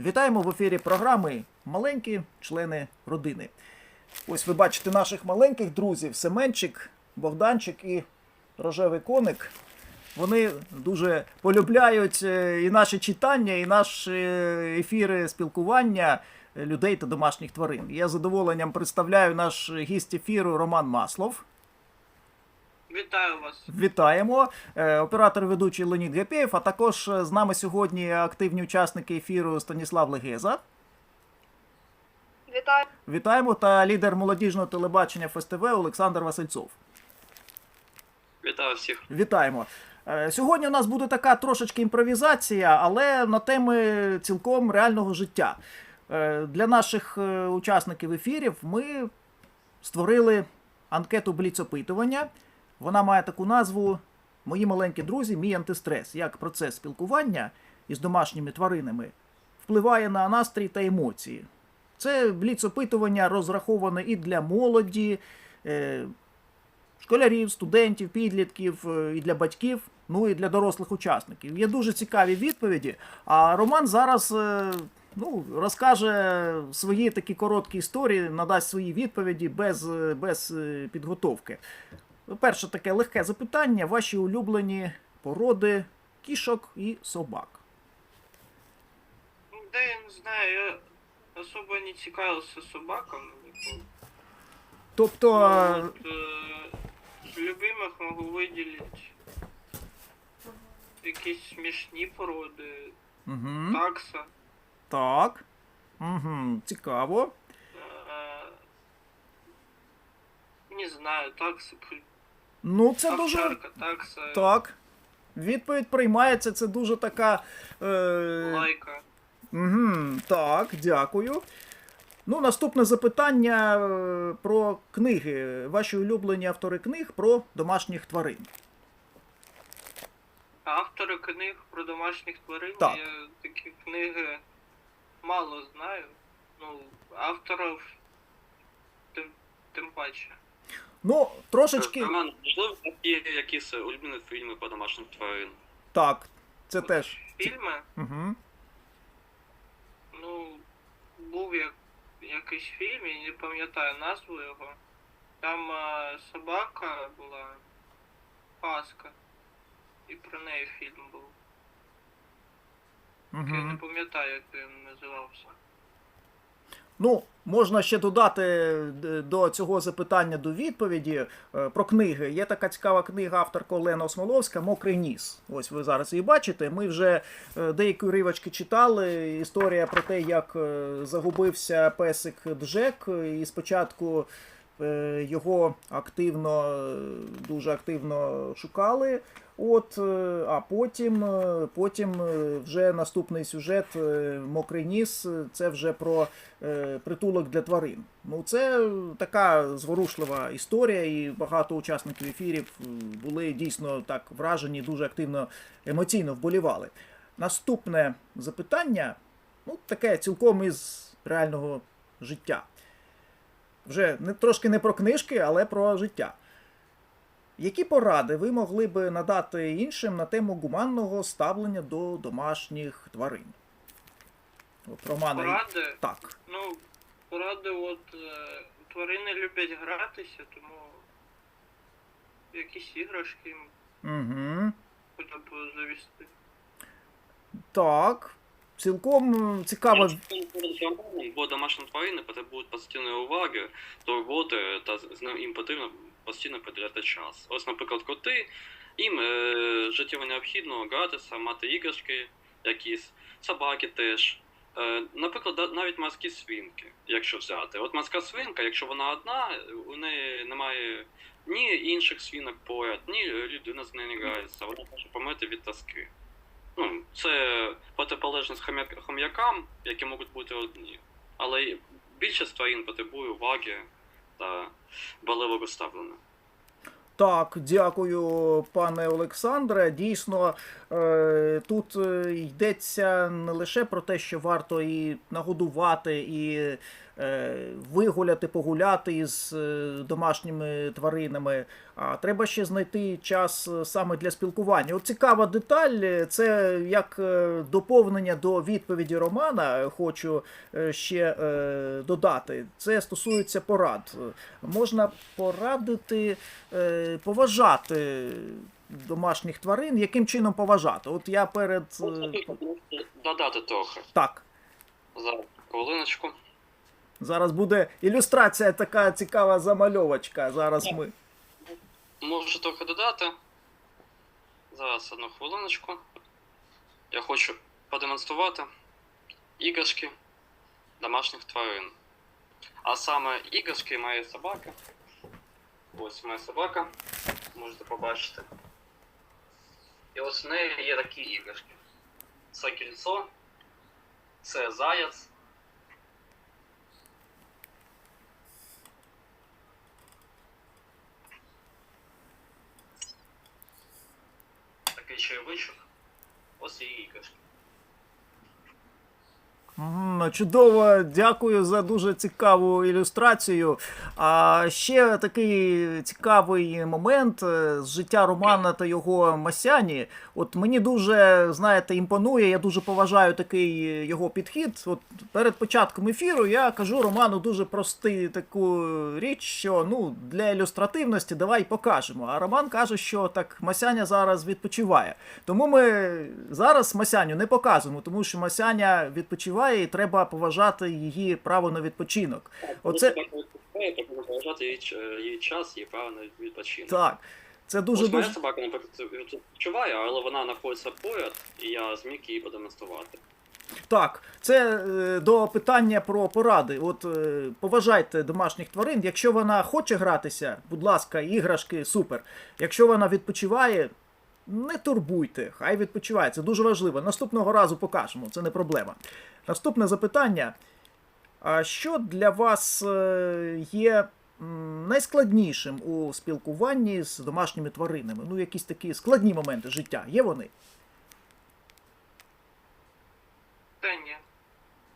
Вітаємо в ефірі програми Маленькі члени родини. Ось ви бачите наших маленьких друзів Семенчик, Богданчик і Рожевий коник. Вони дуже полюбляють е, і наші читання, і наші ефіри спілкування е, людей та домашніх тварин. Я задоволенням представляю наш гість ефіру Роман Маслов. Вітаю вас. Вітаємо. Е, Оператор ведучий Леонід Гапєєв, а також е, з нами сьогодні активні учасники ефіру Станіслав Легеза. Вітаю. Вітаємо та лідер молодіжного телебачення ФСТВ Олександр Васильцов. Вітаю всіх. Вітаємо. Е, Сьогодні у нас буде така трошечки імпровізація, але на теми цілком реального життя. Для наших учасників ефірів ми створили анкету бліц-опитування. Вона має таку назву Мої маленькі друзі, мій антистрес. Як процес спілкування із домашніми тваринами впливає на настрій та емоції. Це бліц-опитування розраховане і для молоді, е, школярів, студентів, підлітків, е, і для батьків, ну і для дорослих учасників. Є дуже цікаві відповіді. А Роман зараз е, ну, розкаже свої такі короткі історії, надасть свої відповіді без, без підготовки. Перше таке легке запитання: ваші улюблені породи кішок і собак. Ну, Да я не знаю, я особо не цікавився собаками. ніколи. Тобто, Ну, е, от, е, з любимих можу виділити якісь смішні породи, угу, такса. так. Угу, цікаво. Е, не знаю, такса, Ну, це дуже. овчарка, такса, Так. Відповідь приймається, це дуже така. Е... лайка. Угу, так, дякую. Ну, наступне запитання е, про книги. Ваші улюблені автори книг про домашніх тварин. Автори книг про домашніх тварин, Так. я такі книги мало знаю. Ну, авторів тим, тим паче. Ну, трошечки. Роман, можливо, є якісь улюблені фільми по домашнім тварин? Так, це теж. Фільми, Угу. ну, був як, якийсь фільм, я не пам'ятаю назву його. Там е, собака була, Паска. І про неї фільм був. Я не Угу. пам'ятаю, як він називався. Ну, можна ще додати е, до цього запитання до відповіді е, про книги. Є така цікава книга авторка Олена Осмоловська Мокрий ніс. Ось ви зараз її бачите. Ми вже е, деякі уривочки читали. Історія про те, як загубився песик Джек, і спочатку його активно, дуже активно шукали. От, е, а потім, е, потім е, вже наступний сюжет Мокрий ніс. Це вже про притулок для тварин. Ну, це така зворушлива історія, і багато учасників ефірів були дійсно так вражені, дуже активно емоційно вболівали. Наступне запитання, ну, таке цілком із реального життя. Вже не, трошки не про книжки, але про життя. Які поради ви могли би надати іншим на тему гуманного ставлення до домашніх тварин? От, Романе, Поради, так. ну, поради, от е, тварини люблять гратися, тому якісь іграшки їм Угу. хоча б завести. Так. Цілком цікаво. Бо домашні тварини потребують постійної уваги, турботи, та з ним їм потрібно постійно приділяти час. Ось, наприклад, коти, їм е, життєво необхідно гратися, мати іграшки якісь, собаки теж. Е, наприклад, навіть морські свинки, якщо взяти. От морська свинка, якщо вона одна, у неї немає ні інших свинок поряд, ні людина з нею не грається, вона може померти від тоски. Ну, це протиполежність хом'як- хом'якам, які можуть бути одні. Але більшість тварин потребує уваги та балевого ставлення. Так, дякую, пане Олександре. Дійсно, е, тут е, йдеться не лише про те, що варто і нагодувати, і вигуляти, погуляти із е, домашніми тваринами, а треба ще знайти час е, саме для спілкування. От цікава деталь, е, це як е, доповнення до відповіді Романа, е, хочу е, ще е, додати. Це стосується порад. Е, Можна порадити е, поважати домашніх тварин. Яким чином поважати? От я перед. е, Додати трохи. Так, За хвилиночку. Зараз буде ілюстрація така цікава замальовочка. Зараз ми. Можу трохи додати. Зараз одну хвилиночку. Я хочу продемонструвати іграшки домашніх тварин. А саме іграшки моєї собаки. Ось моя собака. Можете побачити. І ось в неї є такі іграшки. Це кільцо, це заяць. Такий червичок. Ось і іграшки. Чудово, дякую за дуже цікаву ілюстрацію. А ще такий цікавий момент е, з життя Романа та його Масяні. От мені дуже, знаєте, імпонує, я дуже поважаю такий його підхід. От перед початком ефіру я кажу Роману дуже простий таку річ, що ну для ілюстративності давай покажемо. А Роман каже, що так Масяня зараз відпочиває. Тому ми зараз Масяню не показуємо, тому що Масяня відпочиває і треба поважати її право на відпочинок. Оце відпочиває, треба поважати її, час, її право на відпочинок. так. Це дуже Ось моя собака, наприклад, відпочиває, але вона знаходиться поряд, і я зміг її продемонструвати. так. Це е, до питання про поради. От е, поважайте домашніх тварин. Якщо вона хоче гратися, будь ласка, іграшки супер. Якщо вона відпочиває. Не турбуйте, хай відпочиває. Це дуже важливо. Наступного разу покажемо, це не проблема. Наступне запитання. А що для вас е, є найскладнішим у спілкуванні з домашніми тваринами? Ну, якісь такі складні моменти життя. Є вони? Та ні.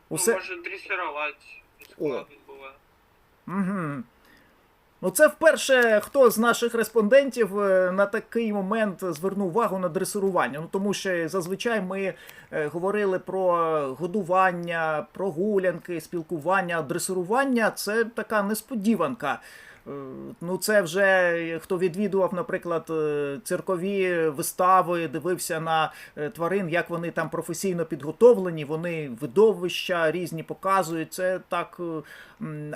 Усе... Ну, може дресирувати. Складно буває. Угу. Ну, це вперше хто з наших респондентів е, на такий момент звернув увагу на дресирування. Ну тому що зазвичай ми е, говорили про годування, прогулянки, спілкування, а дресирування це така несподіванка. Е, Ну, це вже хто відвідував, наприклад, е, циркові вистави, дивився на е, тварин, як вони там професійно підготовлені, вони видовища різні показують. Це так. е,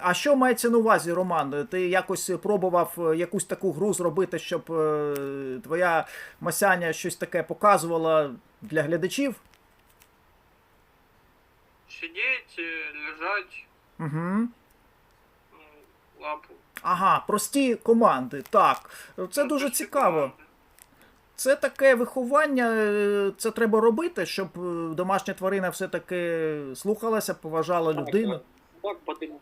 А що мається на увазі, Роман? Ти якось пробував е, якусь таку гру зробити, щоб е, твоя масяня щось таке показувала для глядачів? Сидіть, е, лежать, Угу. лапу. Ага, прості команди. Так, це дуже цікаво. Це таке виховання, е, це треба робити, щоб е, домашня тварина все-таки слухалася, поважала людину. Так, потрібно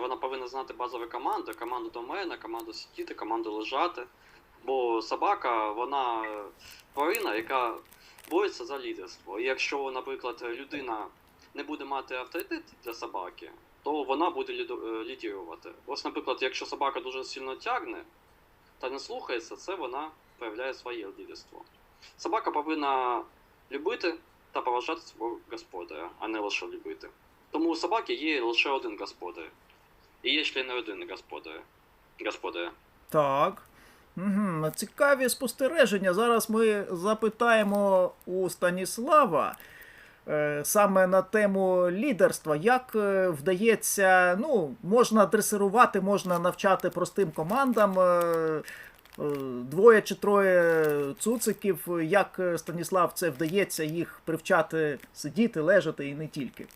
вона повинна знати базові команди, команду до мене, команду сидіти, команду лежати. Бо собака, вона тварина, яка бореться за лідерство. І якщо, наприклад, людина не буде мати авторитет для собаки, то вона буде е, лідірувати. Ось, наприклад, якщо собака дуже сильно тягне та не слухається, це вона проявляє своє лідерство. Собака повинна любити та поважати свого господаря, а не лише любити. Тому у собаки є лише один господар. І є ще не один господар. Господаря. Так. Угу. Цікаві спостереження. Зараз ми запитаємо у Станіслава саме на тему лідерства. Як е, вдається, ну, можна дресирувати, можна навчати простим командам. е, е, Двоє чи троє цуциків, як е, Станіслав це вдається їх привчати сидіти, лежати і не тільки.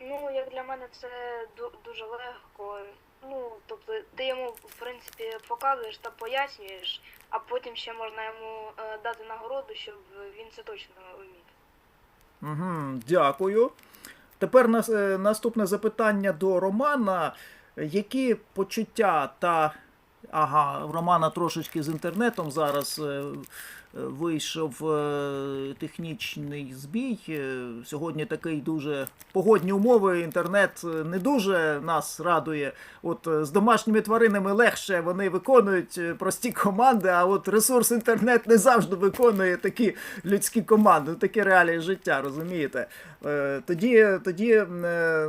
Ну, як для мене це дуже легко. Ну, тобто, ти йому, в принципі, показуєш та пояснюєш, а потім ще можна йому е, дати нагороду, щоб він це точно вмів. Угу, дякую. Тепер нас, е, наступне запитання до Романа. Які почуття та. Ага, Романа трошечки з інтернетом зараз е, вийшов е, технічний збій. Е, Сьогодні такий дуже погодні умови. Інтернет е, не дуже нас радує. От з домашніми тваринами легше вони виконують прості команди, а от ресурс інтернет не завжди виконує такі людські команди, такі реалії життя, розумієте? Тоді, тоді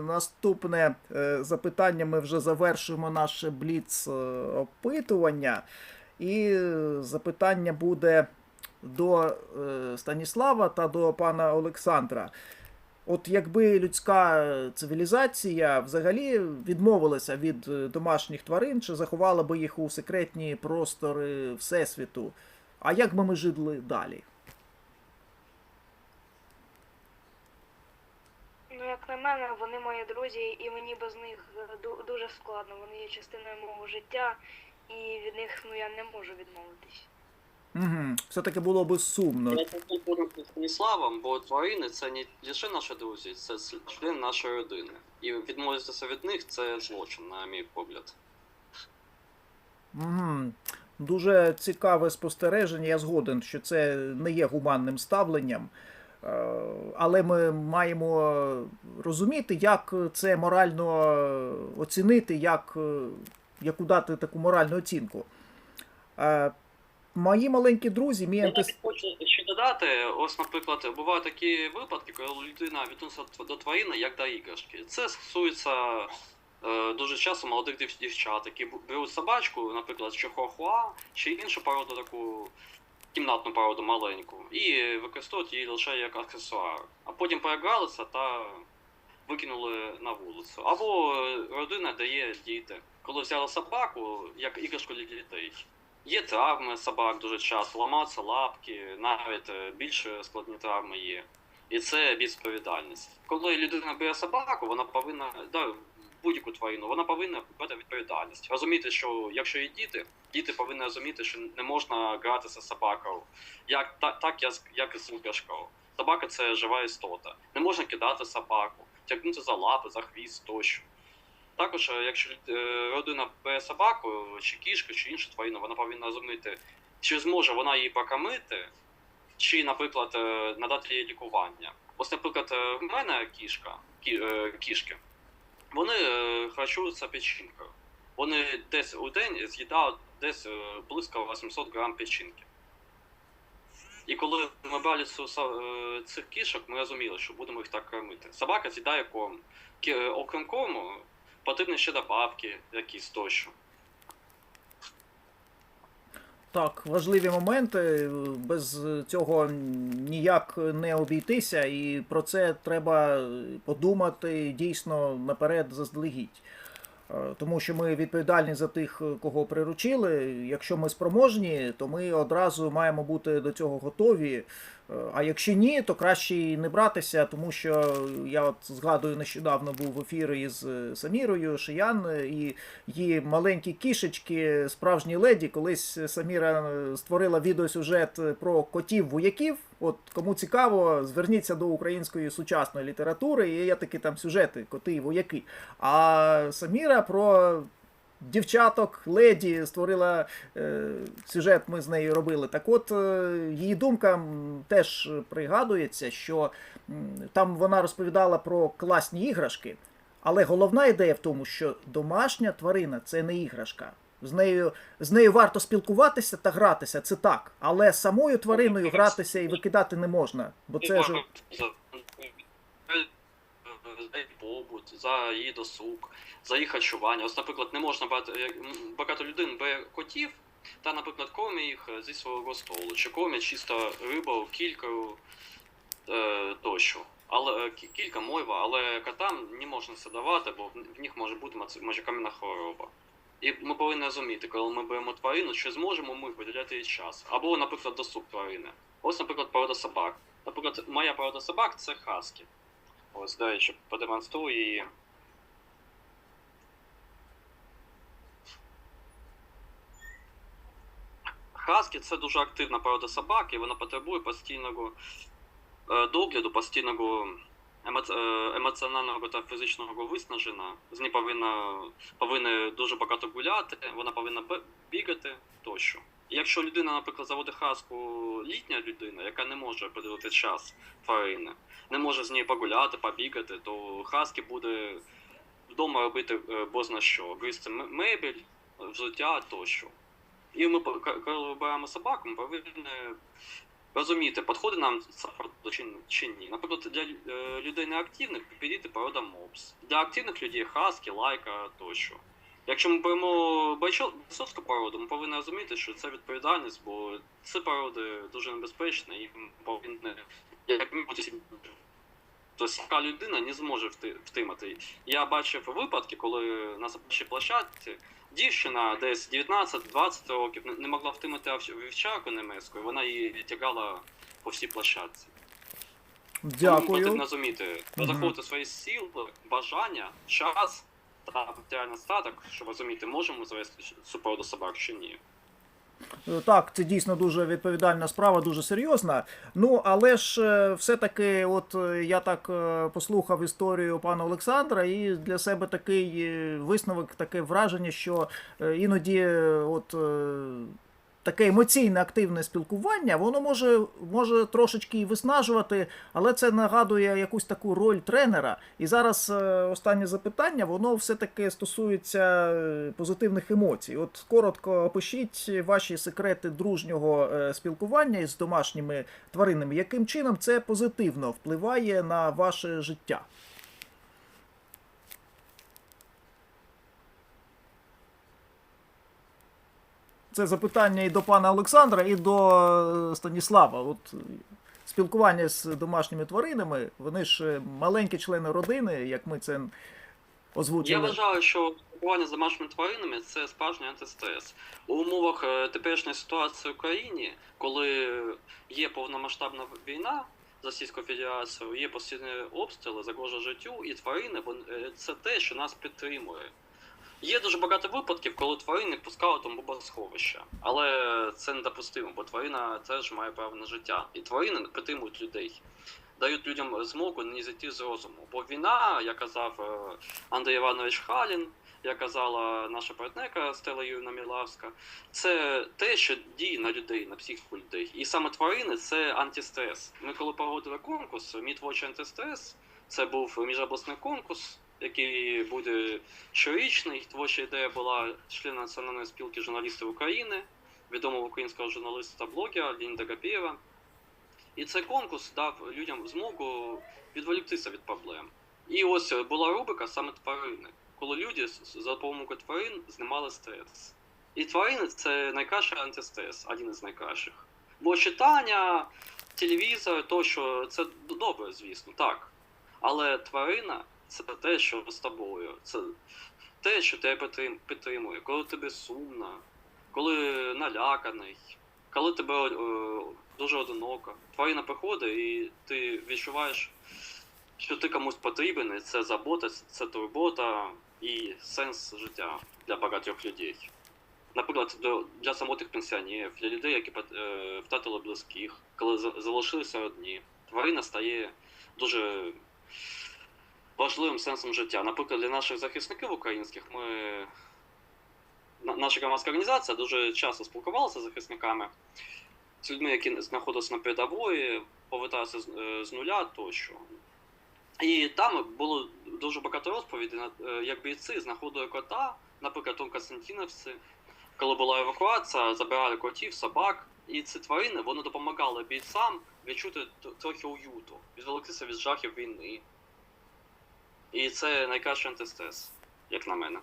наступне запитання. Ми вже завершуємо наше бліц опитування. І запитання буде до е, Станіслава та до пана Олександра. От якби людська цивілізація взагалі відмовилася від е, домашніх тварин чи заховала би їх у секретні простори Всесвіту, а як би ми жили далі? Ну, як на мене, вони мої друзі, і мені без них е, дуже складно. Вони є частиною мого життя, і від них ну я не можу відмовитись. Угу. Все-таки було би сумно. Я тут з Станіславом, бо тварини це не лише наші друзі, це члени нашої родини. І відмовитися від них це злочин, на мій погляд. Угу. Дуже цікаве спостереження. Я згоден, що це не є гуманним ставленням. Е, Але ми маємо розуміти, як це морально оцінити, як, е, яку дати таку моральну оцінку. Мої маленькі друзі, мій антис... хочу ще додати, ось, наприклад, бувають такі випадки, коли людина відноситься до тварини як до іграшки. Це стосується е, дуже часто молодих дів- дівчат, які беруть собачку, наприклад, чихуахуа, чи іншу породу таку кімнатну породу маленьку, і використовують її лише як аксесуар. А потім перегралися та викинули на вулицю. Або е, родина дає діти, коли взяли собаку як іграшку для дітей. Є травми собак дуже часто, ламаються лапки, навіть е, більш складні травми є. І це відповідальність. Коли людина бере собаку, вона повинна да, будь-яку тварину, вона повинна брати відповідальність. Розуміти, що якщо є діти, діти повинні розуміти, що не можна гратися з собакою, як так, так як з іграшкою. Собака це жива істота. Не можна кидати собаку, тягнути за лапи, за хвіст тощо. Також, е, якщо е, родина бере собаку, чи кішку, чи іншу тварину, вона повинна розуміти, чи зможе вона її покамити, чи, наприклад, е, надати їй лікування. Ось, наприклад, в мене кішка, кішки, вони харчуються печінкою. Вони десь у день з'їдають десь близько 800 грам печінки. І коли ми брали цих кішок, ми розуміли, що будемо їх так кормити. Собака з'їдає корм. Окрім корму, потрібні ще добавки якісь тощо. Так, важливі моменти. Без цього ніяк не обійтися, і про це треба подумати дійсно наперед заздалегідь. Е, Тому що ми відповідальні за тих, кого приручили. Якщо ми спроможні, то ми одразу маємо бути до цього готові. А якщо ні, то краще і не братися, тому що я от згадую, нещодавно був в ефірі із е, Самірою Шиян, е, і її маленькі кішечки, справжні леді. Колись Саміра е, створила відеосюжет про котів-вояків. От кому цікаво, зверніться до української сучасної літератури. І є такі там сюжети, коти і вояки. А Саміра про. Дівчаток, леді створила е, сюжет, ми з нею робили. Так от, е, її думка теж пригадується, що там вона розповідала про класні іграшки, але головна ідея в тому, що домашня тварина це не іграшка. З нею, з нею варто спілкуватися та гратися, це так. Але самою твариною гратися і викидати не можна, бо це ж. За, побут, за її досуг, за її харчування. Ось, наприклад, не можна брати багато людей бере котів та, наприклад, кормить їх зі свого столу, чи кормять чисто рибу, кількою е, тощо. Але е, кілька мойва, але котам не можна це давати, бо в- них може бути мочекам'яна хвороба. І ми повинні розуміти, коли ми беремо тварину, чи зможемо ми виділяти їй час. Або, наприклад, досуг тварини. Ось, наприклад, порода собак. Наприклад, моя порода собак це хаски. Ось, до речі, продемонструю її. Хаски це дуже активна порода собак, і вона потребує постійного е, догляду, постійного е, емоціонального та фізичного виснаження. З нею повинна, повинна дуже багато гуляти, вона повинна бігати тощо. Якщо людина, наприклад, заводить хаску літня людина, яка не може поділити час тварини, не може з нею погуляти, побігати, то хаски буде вдома робити е, бозна що, гризти мебель, взуття тощо. І ми, коли вибираємо собаку, ми повинні розуміти, підходить нам чи ні. Наприклад, для е, людей неактивних підійти порода мопс. Для активних людей хаски, лайка тощо. Якщо ми беремо бойцовську породу, ми повинні розуміти, що це відповідальність, бо ці породи дуже небезпечні і повинні як така людина не зможе втримати. Я бачив випадки, коли на собачій площадці дівчина десь 19-20 років не- могла втримати вівчарку немецьку, вона її тягала по всій площадці. Тому потрібно Дякую. розуміти, розраховувати свої сили, бажання, час та матеріальний статок, щоб розуміти, можемо завести цю собак чи ні. Е, Так, це дійсно дуже відповідальна справа, дуже серйозна. Ну, але ж е, все-таки, от е, я так послухав історію пана Олександра, і для себе такий висновок, таке враження, що іноді от. Таке емоційне активне спілкування, воно може, може трошечки і виснажувати, але це нагадує якусь таку роль тренера. І зараз е, останнє запитання, воно все-таки стосується е, позитивних емоцій. От коротко опишіть ваші секрети дружнього е, спілкування із домашніми тваринами. Яким чином це позитивно впливає на ваше життя? Це запитання і до пана Олександра, і до е, Станіслава. От е, спілкування з домашніми тваринами, вони ж е, маленькі члени родини, як ми це озвучили. Я вважаю, що спілкування з домашніми тваринами це справжній антистрес. У умовах теперішньої ситуації в Україні, коли є повномасштабна війна з Російською Федерацією, є постійні обстріли, загрожа життю, і тварини вон- е, це те, що нас підтримує. Є дуже багато випадків, коли тварини пускали там бомбосховища, але це недопустимо, бо тварина теж має право на життя. І тварини підтримують людей, дають людям змогу не зійти з розуму. Бо війна, як казав е, Андрій Іванович Халін, як казала наша партнерка Стела Юрівна Мілавська, це те, що діє на людей, на психіку людей. І саме тварини це антистрес. Ми коли проводили конкурс, мій творчий антистрес, це був міжобласний конкурс, який буде щорічний. Творча ідея була члена Національної спілки журналістів України, відомого українського журналіста та блогера Лінда Гапєва. І цей конкурс дав людям змогу відволіктися від проблем. І ось е, була рубрика саме тварини, коли люди за допомогою тварин знімали стрес. І тварини це найкращий антистрес, один із найкращих. Бо читання, телевізор, тощо це добре, звісно, так. Але тварина це те, що з тобою. Це те, що тебе підтримує, коли тобі сумно, коли наляканий, коли тебе е, дуже одиноко. Тварина приходить і ти відчуваєш, що ти комусь потрібен, і це забота, це турбота і сенс життя для багатьох людей. Наприклад, для самотних пенсіонерів, для людей, які е, втратили близьких, коли за- залишилися одні. Тварина стає дуже важливим сенсом життя. Наприклад, для наших захисників українських ми. Наша громадська організація дуже часто спілкувалася з захисниками, з людьми, які знаходилися на передової, поверталися з, е, нуля тощо. І там було дуже багато розповідей, е, як бійці знаходили кота, наприклад, у Константинівці, коли була евакуація, забирали котів, собак. І ці тварини вони допомагали бійцям відчути трохи уюту, відволіктися від жахів війни. І це найкращий антистрес, як на мене.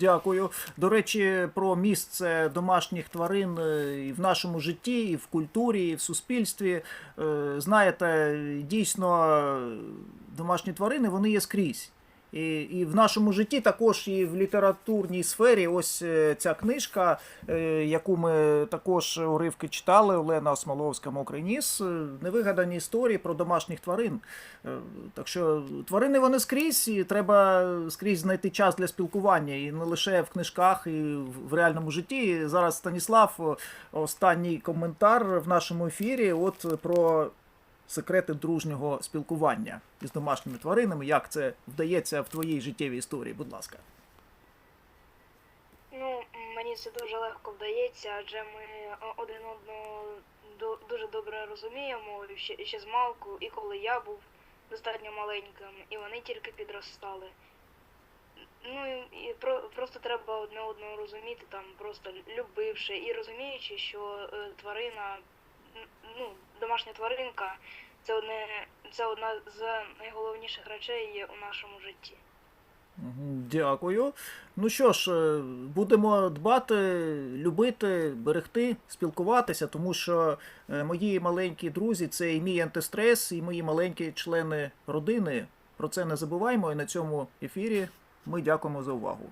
Дякую. До речі, про місце домашніх тварин е, і в нашому житті, і в культурі, і в суспільстві. Е, Знаєте, дійсно, е, домашні тварини вони є скрізь. І, і в нашому житті також і в літературній сфері ось е, ця книжка, е, яку ми також уривки читали, Олена Осмоловська «Мокрий ніс», е, невигадані історії про домашніх тварин. Так що тварини вони скрізь, і треба скрізь знайти час для спілкування, і не лише в книжках, і в реальному житті. Зараз Станіслав, останній коментар в нашому ефірі. От про секрети дружнього спілкування із домашніми тваринами. Як це вдається в твоїй життєвій історії? Будь ласка. Ну, мені це дуже легко вдається, адже ми один одного дуже добре розуміємо ще, ще з малку, і коли я був достатньо маленьким, і вони тільки підростали. Ну і, і про, просто треба одне одного розуміти, там просто любивши і розуміючи, що е, тварина, ну, домашня тваринка це одне це одна з найголовніших речей у нашому житті. Дякую. Ну що ж, е, будемо дбати, любити, берегти, спілкуватися, тому що е, мої маленькі друзі це і мій антистрес, і мої маленькі члени родини. Про це не забуваємо. І на цьому ефірі ми дякуємо за увагу.